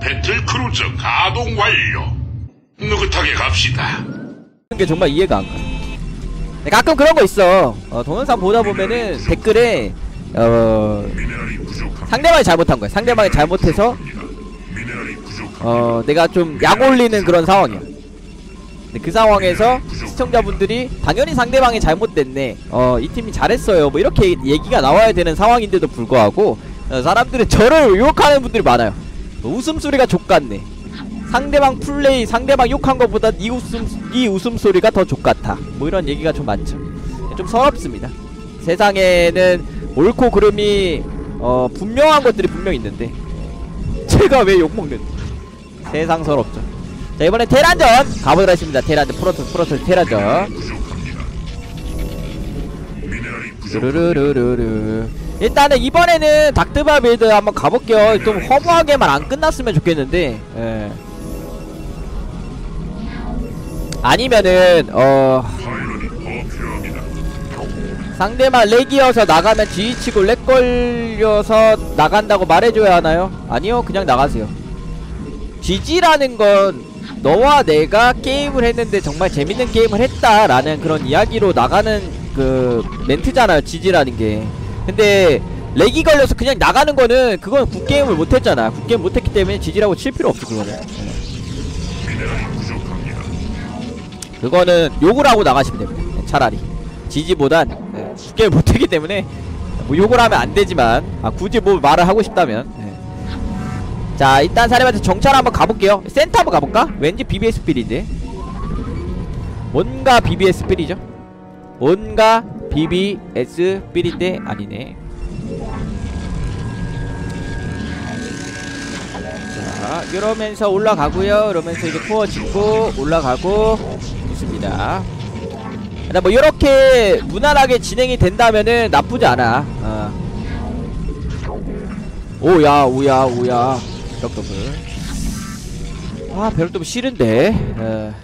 배틀 크루저 가동 완료. 느긋하게 갑시다. 게 정말 이해가 안 가. 근데 가끔 그런 거 있어. 어, 동영상 보다 보면은 댓글에 어. 상대방이 잘못한 거야. 상대방이 잘못해서. 어 내가 좀 약 올리는 그런 상황이야. 근데 그 상황에서 시청자분들이 당연히 상대방이 잘못됐네. 어 이 팀이 잘했어요. 뭐 이렇게 얘기가 나와야 되는 상황인데도 불구하고 어, 사람들은 저를 욕하는 분들이 많아요. 뭐 웃음소리가 족같네. 상대방 플레이, 상대방 욕한 것보다 이 웃음 이 웃음소리가 더 족같아. 뭐 이런 얘기가 좀 많죠. 좀 서럽습니다. 세상에는 옳고 그름이 어 분명한 것들이 분명 있는데 제가 왜 욕 먹는? 세상 서럽죠. 자 이번에 테란전 가보도록 하겠습니다. 테란전 프로토스 프로토스 테란전. 르르르르르. 일단은 이번에는 닥트바 빌드 한번 가볼게요. 좀 허무하게만 안 끝났으면 좋겠는데. 예. 아니면은 어. 상대만 렉이어서 나가면 지휘치고 렉 걸려서 나간다고 말해줘야 하나요? 아니요 그냥 나가세요 GG라는 건 너와 내가 게임을 했는데 정말 재밌는 게임을 했다라는 그런 이야기로 나가는 그 멘트잖아요 GG라는 게 근데 렉이 걸려서 그냥 나가는 거는 그건 굿게임을 못했잖아 굿게임 못했기 때문에 GG라고 칠 필요 없어 그거는. 그거는 욕을 하고 나가시면 됩니다 네, 차라리 지지보단 네, 굿게임 못했기 때문에 뭐 욕을 하면 안 되지만 아 굳이 뭐 말을 하고 싶다면 네. 자 일단 사람한테 정찰 한번 가볼게요. 센터 한번 가볼까? 왠지 BBS 필인데. 뭔가 BBS 필이죠? 뭔가 BBS 필인데 아니네. 자 이러면서 올라가고요. 이러면서 이제 코어 짓고 올라가고 좋습니다. 근데 뭐 이렇게 무난하게 진행이 된다면은 나쁘지 않아. 어. 오야 오야 오야 벽 더블 아 벽 더블 싫은데. 어.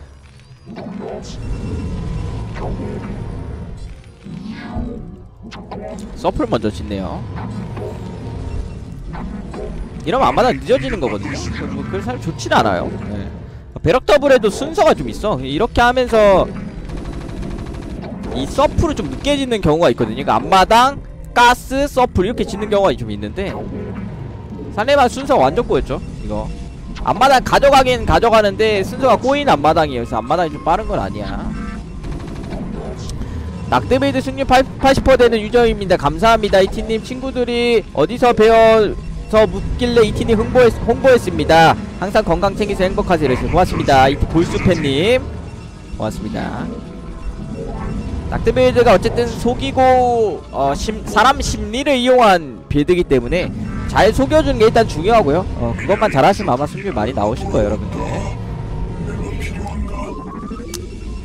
서플 먼저 짓네요. 이러면 아마도 늦어지는 거거든요. 뭐 그래서 사실 좋진 않아요. 네. 배럭 더블에도 순서가 좀 있어. 이렇게 하면서 이 서프를 좀 늦게 짓는 경우가 있거든요. 그러니까 앞마당 가스 서프 이렇게 짓는 경우가 좀 있는데 상대방 순서가 완전 꼬였죠 이거. 앞마당 가져가긴 가져가는데 순서가 꼬인 앞마당이에요. 그래서 앞마당이 좀 빠른 건 아니야. 낙드베이드 승률 80% 되는 유저입니다. 감사합니다. 이티님 친구들이 어디서 배워서 묻길래 이티님 홍보했, 홍보했습니다. 항상 건강 챙기서 행복하세요. 고맙습니다. 이티 볼수팬님. 고맙습니다. 낙드빌드가 어쨌든 속이고 어, 심, 사람 심리를 이용한 빌드이기 때문에 잘 속여주는 게 일단 중요하고요. 어, 그것만 잘하시면 아마 승률 많이 나오실 거예요 여러분들.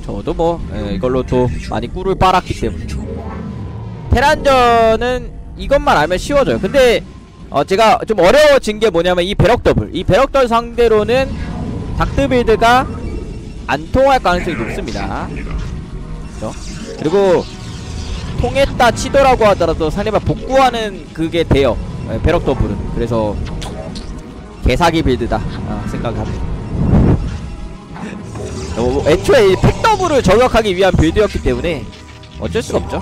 저도 뭐 예, 이걸로 또 많이 꿀을 빨았기 때문에. 테란전은 이것만 알면 쉬워져요. 근데 어, 제가 좀 어려워진 게 뭐냐면 이 배럭 더블. 이 배럭 더블 상대로는 닥드빌드가 안 통할 가능성이 높습니다. 그죠? 그리고 통했다 치더라고 하더라도 상대방 복구하는 그게 돼요 예, 배럭 더블은 그래서 개사기 빌드다 아, 생각합니다 어, 애초에 이 팩더블을 저격하기 위한 빌드였기 때문에 어쩔 수가 없죠.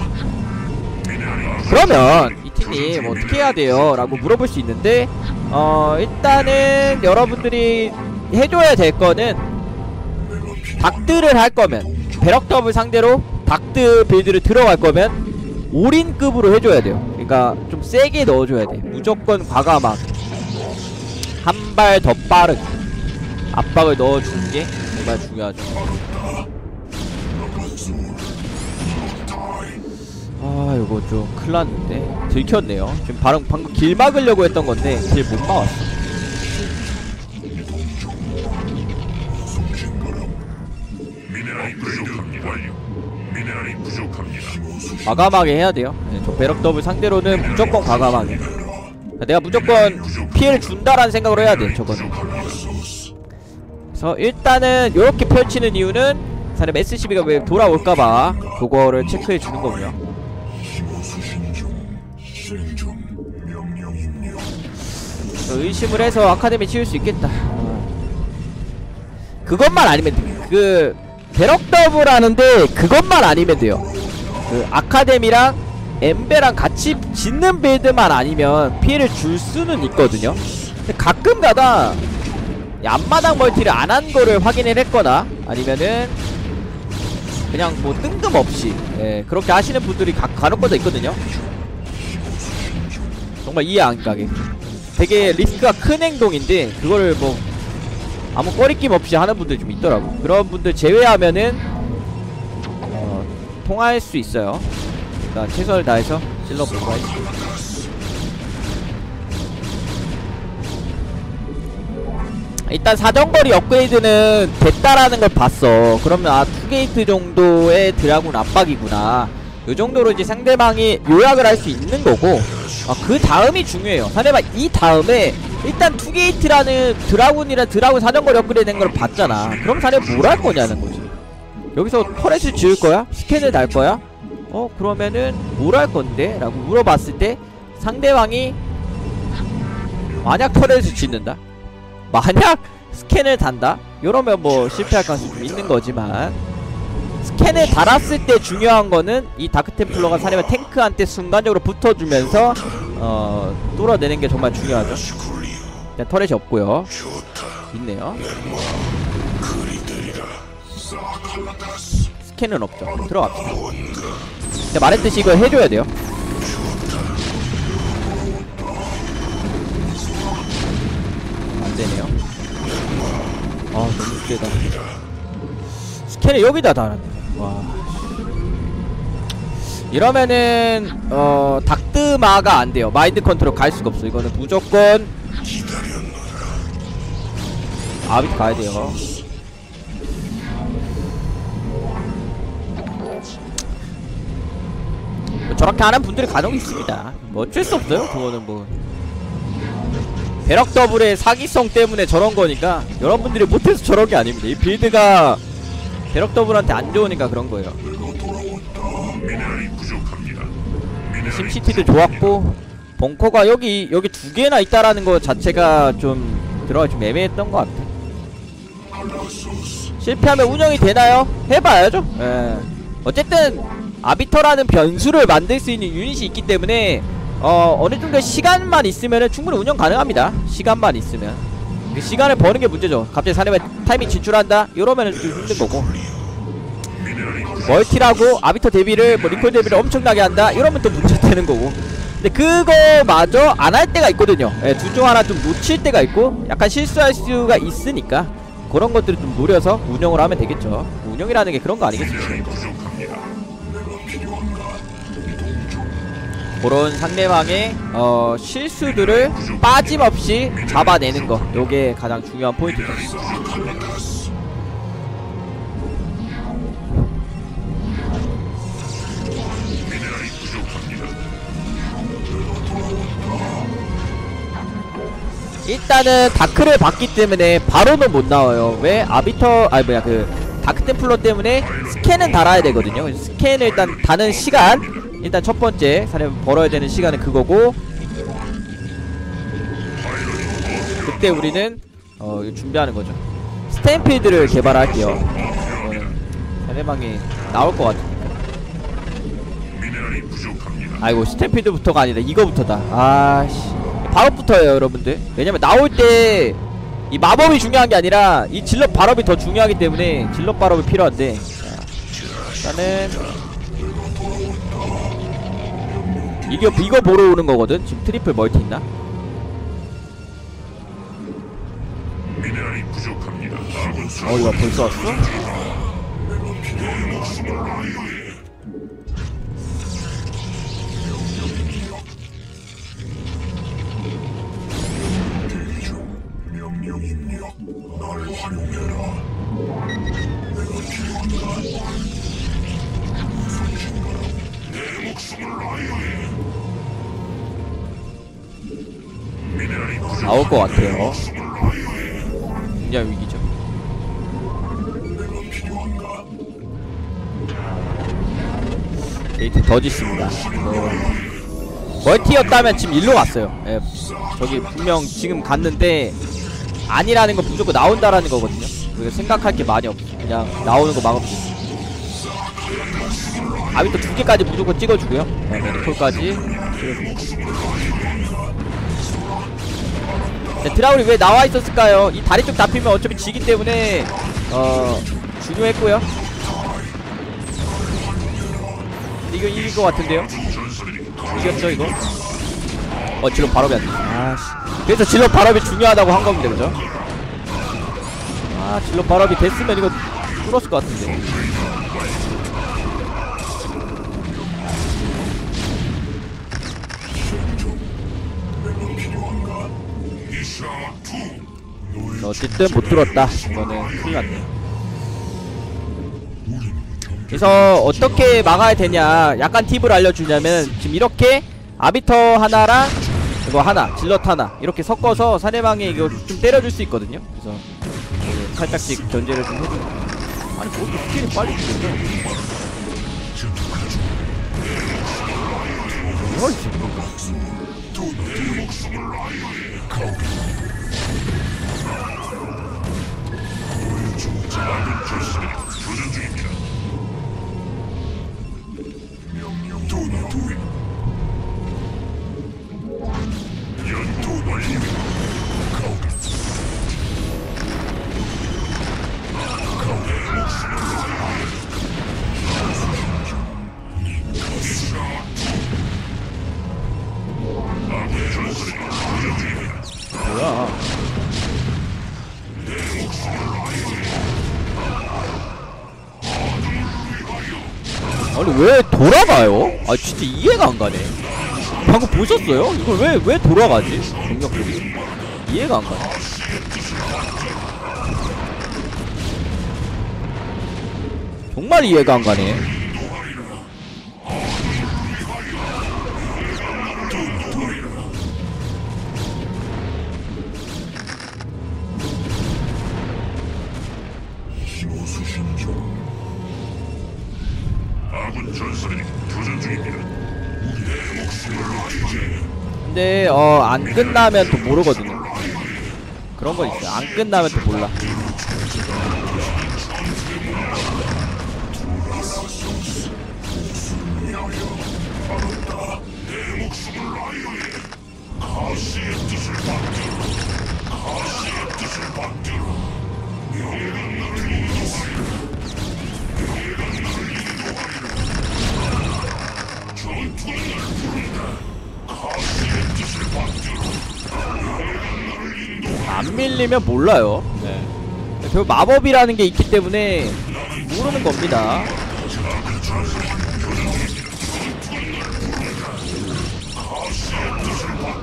그러면 이팀님 어떻게 해야 돼요? 라고 물어볼 수 있는데 어 일단은 여러분들이 해줘야 될 거는 닥드를 할 거면 배럭 더블 상대로 닥드 빌드를 들어갈 거면 올인급으로 해줘야 돼요 그러니까 좀 세게 넣어줘야 돼. 무조건 과감하게 한발 더 빠르게 압박을 넣어주는 게 정말 중요하죠. 아 이거 좀 큰일났는데. 들켰네요. 지금 바로 방금 길 막으려고 했던 건데 길 못 막았어 과감하게 해야 돼요 네, 저 배럭 더블 상대로는 무조건 과감하게 내가 무조건 피해를 준다라는 생각으로 해야 돼 저거는 그래서 일단은 이렇게 펼치는 이유는 사람 SCB가 왜 돌아올까봐 그거를 체크해 주는 거고요. 의심을 해서 아카데미 치울 수 있겠다. 그것만 아니면 돼. 그 배럭 더블 하는데 그것만 아니면 돼요. 그 아카데미랑 엠베랑 같이 짓는 빌드만 아니면 피해를 줄 수는 있거든요. 가끔가다 이 앞마당 멀티를 안 한 거를 확인을 했거나 아니면은 그냥 뭐 뜬금없이 예, 그렇게 하시는 분들이 가, 간혹가다 있거든요. 정말 이해 안 가게. 되게 리스크가 큰 행동인데 그거를 뭐 아무 꺼리낌 없이 하는 분들이 좀 있더라고. 그런 분들 제외하면은 어, 통할 수 있어요. 일단 최선을 다해서 찔러보도록 하겠습니다 일단 사정거리 업그레이드는 됐다라는 걸 봤어. 그러면 아 투게이트 정도의 드라군 압박이구나. 요 정도로 이제 상대방이 요약을 할 수 있는 거고 아, 그 다음이 중요해요. 상대방 이 다음에 일단 투게이트라는 드라군이라 드라군 사정거리 업그레이드 된 걸 봤잖아. 그럼 상대 뭘할 거냐는 거지. 여기서 터렛을 지을 거야? 스캔을 달 거야? 어 그러면은 뭘 할 건데? 라고 물어봤을 때 상대방이 만약 터렛을 짓는다? 만약 스캔을 단다? 이러면 뭐 실패할 가능성이 좀 있는 거지만 스캔을 달았을 때 중요한 거는 이 다크템플러가 사려면 탱크한테 순간적으로 붙어주면서 어 뚫어내는 게 정말 중요하죠 일단 터렛이 없고요. 있네요. 스캔은 없죠. 들어갑시다. 근데 말했듯이 이걸 해줘야 돼요. 안되네요. 아 너무 세다. 스캔을 여기다 달았네. 와 이러면은 어 닥드마가 안 돼요. 마인드 컨트롤 갈 수가 없어. 이거는 무조건 아비트 가야 돼요. 뭐 저렇게 하는 분들이 간혹 있습니다. 뭐 어쩔 수 없어요 그거는 뭐 배럭 더블의 사기성 때문에 저런 거니까 여러분들이 못해서 저런 게 아닙니다. 이 빌드가 배럭 더블한테 안 좋으니까 그런 거예요. 심시티도 좋았고 벙커가 여기 여기 두 개나 있다라는 거 자체가 좀 들어가 좀 애매했던 것 같아 실패하면 운영이 되나요? 해봐야죠. 예. 어쨌든 아비터라는 변수를 만들 수 있는 유닛이 있기 때문에 어 어느 정도 시간만 있으면 충분히 운영 가능합니다. 시간만 있으면. 그 시간을 버는 게 문제죠. 갑자기 사람의 타이밍 진출한다? 이러면은 좀 힘든 거고. 멀티라고 아비터 데뷔를 뭐 리콜 데뷔를 엄청나게 한다? 이러면 또 문제 되는 거고. 근데 그거마저 안 할 때가 있거든요. 예, 둘중 하나 좀 놓칠 때가 있고 약간 실수할 수가 있으니까 그런 것들을 좀 노려서 운영을 하면 되겠죠. 운영이라는 게 그런 거 아니겠습니까? 그런 상대방의 어, 실수들을 빠짐없이 잡아내는 거 요게 가장 중요한 포인트죠 일단은 다크를 받기 때문에 바로는 못 나와요. 왜? 아비터 아니 뭐야 그 다크 템플러 때문에 스캔은 달아야 되거든요. 스캔을 일단 다는 시간 일단 첫 번째 사람 벌어야 되는 시간은 그거고 그때 우리는 어 준비하는 거죠. 스탬피드를 개발할게요. 이거는 상대방이 나올 것 부족합니다 아이고 스탬피드부터가 아니다. 이거부터다. 아씨. 발업부터예요, 여러분들. 왜냐면 나올 때 이 마법이 중요한 게 아니라 이 질럿 발업이 더 중요하기 때문에 질럿 발업이 필요한데. 자, 일단은 이거 이거 보러 오는 거거든. 지금 트리플 멀티 있나? 어, 이거 벌써 왔어? 활용해라. 내가 필요한가? 내 목숨을 아이오해. 나올 것 같아요. 내 목숨을 위기죠. 데이트 더 짓습니다. 네. 멀티였다면 지금 일로 왔어요. 예, 저기 분명 지금 갔는데 아니라는 건 무조건 나온다라는 거거든요 그래서 생각할 게 많이 없어 그냥 나오는 거 막으면 돼 아비터 두 개까지 무조건 찍어주고요 네, 메디콜까지 네, 드라울이 왜 나와 있었을까요? 이 다리 쪽 잡히면 어차피 지기 때문에 어 중요했고요. 이거 이길 것 같은데요? 이겼죠 이거? 어 발업이 안 돼. 아씨. 그래서 질럿 발업이 중요하다고 한 겁니다, 그죠? 아 질럿 발업이 됐으면 이거 뚫었을 것 같은데. 어쨌든 못 뚫었다. 이거는 큰일 났네. 그래서 어떻게 막아야 되냐 약간 팁을 알려주냐면 지금 이렇게 아비터 하나랑 이거 하나 질럿 하나 이렇게 섞어서 상대방에 이거 좀 때려줄 수 있거든요. 그래서 그 살짝씩 견제를 좀 해주고. 아니 뭐 이렇게 스킬이 빨리 명령 도나 두리 진짜 이해가 안 가네 방금 보셨어요? 이걸 왜 왜 돌아가지? 공격들이 이해가 안 가네 정말 이해가 안 가네 전선이 교전 중입니다. 내 목숨을 아끼지. 근데 어 안 끝나면 또 모르거든요. 그런 거 있어요. 안 끝나면 또 몰라. 가시의 뜻을 받들어 가시의 뜻을 받들어 명예가 밀리면 몰라요 네. 결국 마법이라는 게 있기 때문에 모르는 겁니다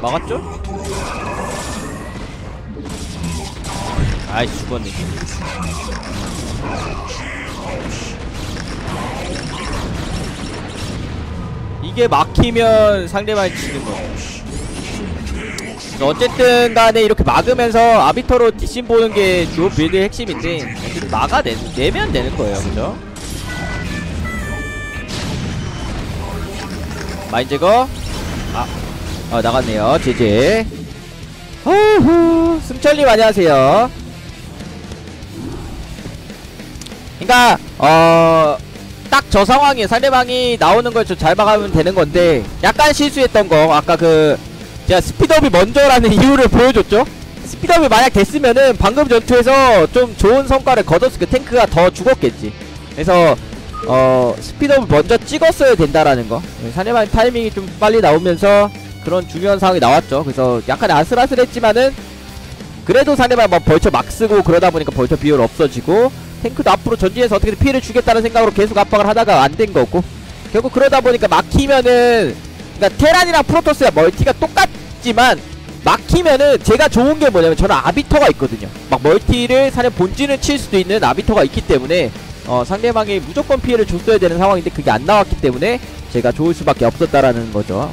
막았죠? 아이 죽었네 이게 막히면 상대방이 지는 거예요 그래서 어쨌든 간에 이렇게 막으면서 아비터로 뒷심 보는 게 듀오 빌드의 핵심인데 막아내면 되는 거예요. 그죠? 마인 제거. 아, 어 나갔네요. 제제. 호후 승철님 안녕하세요. 그니까 어... 딱 저 상황에 상대방이 나오는 걸 좀 잘 막으면 되는 건데 약간 실수했던 거 아까 그 제가 스피드업이 먼저라는 이유를 보여줬죠. 스피드업이 만약 됐으면은 방금 전투에서 좀 좋은 성과를 거뒀을 그 탱크가 더 죽었겠지. 그래서 어 스피드업을 먼저 찍었어야 된다라는 거. 상대방 타이밍이 좀 빨리 나오면서 그런 중요한 상황이 나왔죠. 그래서 약간 아슬아슬했지만은 그래도 상대방 뭐 벌처 막 쓰고 그러다 보니까 벌처 비율 없어지고 탱크도 앞으로 전진해서 어떻게든 피해를 주겠다는 생각으로 계속 압박을 하다가 안 된 거고. 결국 그러다 보니까 막히면은 그러니까 테란이랑 프로토스가 멀티가 똑같지만 막히면은 제가 좋은 게 뭐냐면 저는 아비터가 있거든요. 막 멀티를 사냥 본진을 칠 수도 있는 아비터가 있기 때문에 어 상대방이 무조건 피해를 줬어야 되는 상황인데 그게 안 나왔기 때문에 제가 좋을 수밖에 없었다라는 거죠